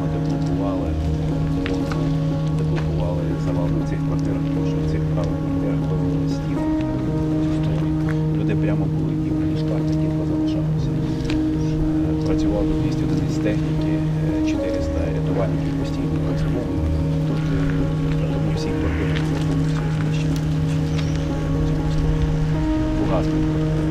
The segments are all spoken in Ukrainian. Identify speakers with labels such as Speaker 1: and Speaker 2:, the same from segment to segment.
Speaker 1: ми деблокували, деблокували завали в цих квартирах, тому що в цих правих квартирах вивели стіл. Люди прямо були і в ліжках такі позалишалися. Е, працювало 200 техніки, е, 400 рятувальників постійно працювали. Тут е, тому всі квартири були знищені. Угасли.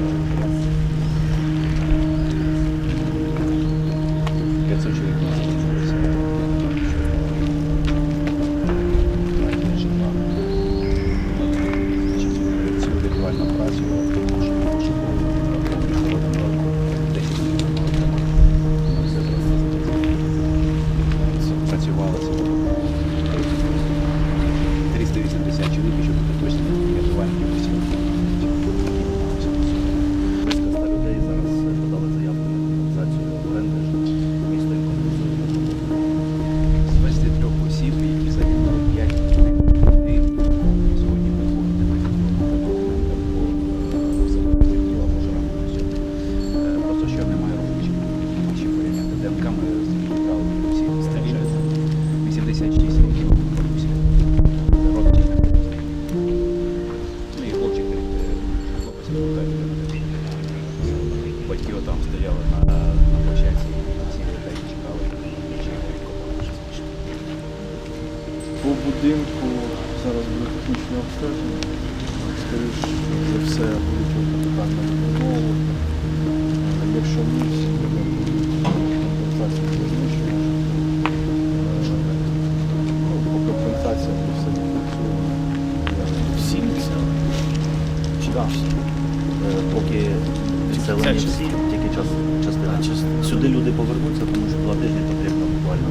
Speaker 1: Mr. По
Speaker 2: будинку зараз буде технічне обстеження. Скоріше за все будуть капітальна відмову. Якщо ні, буде компенсація за знищення. Е, Ну, по компенсаціям ми все не працюємо.
Speaker 3: Всі відселені. Чи
Speaker 2: Так.
Speaker 3: Е, Поки відселені всі, тільки час, частина. Сюди люди повернуться, тому що два тижні потрібно буквально